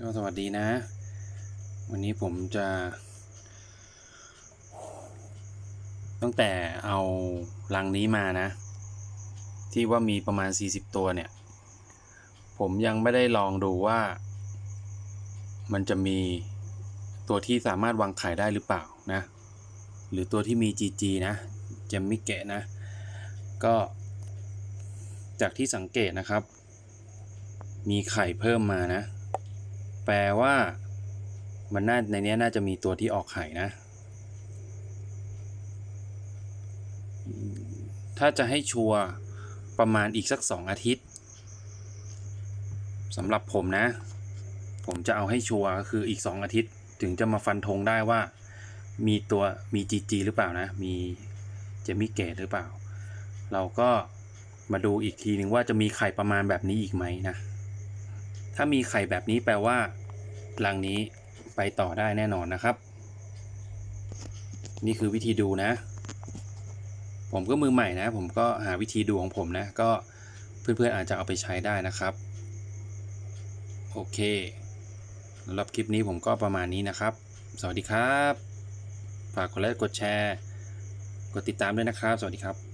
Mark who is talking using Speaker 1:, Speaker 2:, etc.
Speaker 1: ก็สวัสดีนะ วันนี้ผมจะ ตั้งแต่เอารังนี้มานะ ที่ว่ามีประมาณ 40 ตัวเนี่ย ผมยังไม่ได้ลองดูว่า มันจะมีตัวที่สามารถวางไข่ได้หรือเปล่านะ หรือตัวที่มี GG นะจะไม่แกะนะ ก็จากที่สังเกตนะครับ มีไข่เพิ่มมานะ ลว่ามันน่าในนี้น่าจะมีตัวที่ออกไข่นะ ถ้าจะให้ชัวร์ประมาณอีกสักสองอาทิตย์สำหรับผมนะ ผมจะเอาให้ชัวร์ก็คืออีกสองอาทิตย์ถึงจะมาฟันธงได้ว่า มีตัวมี GG หรือเปล่านะ มีเจมิเกตหรือเปล่า เราก็มาดูอีกทีหนึ่งว่าจะมีไข่ประมาณแบบนี้อีกไหมนะ ถ้ามีไข่แบบนี้แปลว่า รังนี้ไปต่อได้แน่นอนนะครับ นี่คือวิธีดูนะ ผมก็มือใหม่นะ ผมก็หาวิธีดูของผมนะ ก็เพื่อนๆอาจจะเอาไปใช้ได้นะครับโอเคสำหรับคลิปนี้ผมก็ประมาณนี้นะครับ สวัสดีครับ ฝากกดไลค์กดแชร์ กดติดตามด้วยนะครับ สวัสดีครับ